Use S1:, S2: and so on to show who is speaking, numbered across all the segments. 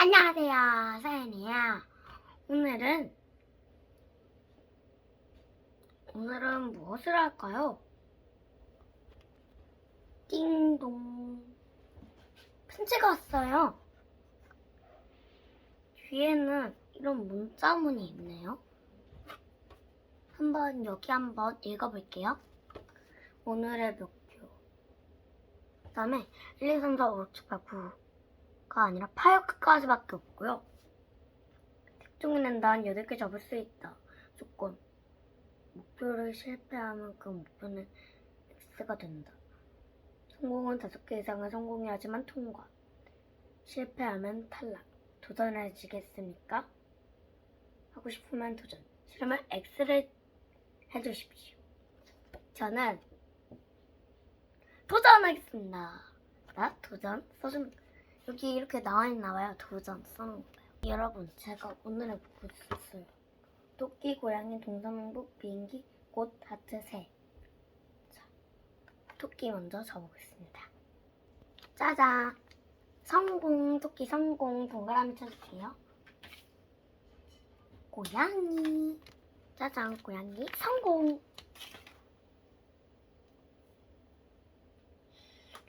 S1: 안녕하세요, 사연이야. 오늘은 오늘은 무엇을 할까요? 띵동 편지가 왔어요. 뒤에는 이런 문자문이 있네요. 한번 여기 한번 읽어볼게요. 오늘의 목표. 그 다음에 1, 2, 3, 4, 5, 6, 7, 8, 9 가 아니라 8까지밖에 없고요. 특종에는 난 8개 잡을 수 있다. 조건. 목표를 실패하면 그 목표는 X가 된다. 성공은 5개 이상을 성공해야지만 통과. 실패하면 탈락. 도전해지겠습니까? 하고 싶으면 도전. 싫으면 X를 해주십시오. 저는 도전하겠습니다. 나 도전 써준 여기 이렇게 나와 있나 봐요. 도전 거예요. 여러분 제가 오늘의 썼어요. 토끼, 고양이, 동사무복, 비행기, 꽃, 하트, 새. 자, 토끼 먼저 잡아보겠습니다. 짜잔. 성공, 토끼 성공, 동그라미 쳐주세요. 고양이. 짜잔, 고양이 성공.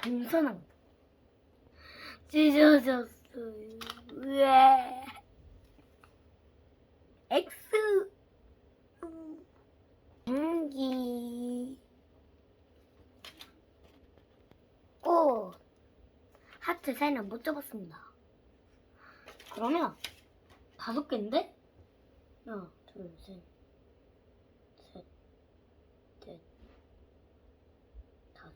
S1: 동서남. 찢어졌어요. 왜? X. 공기. 꽃. 하트 세는 못 잡았습니다. 그러면 다섯 개인데? 하나, 둘, 셋, 셋, 넷, 다섯.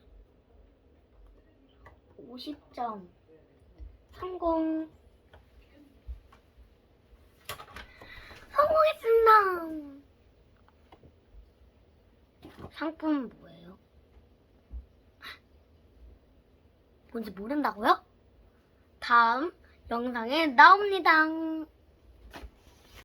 S1: 50점. 성공. 성공했습니다. 상품은 뭐예요? 뭔지 모른다고요? 다음 영상에 나옵니다.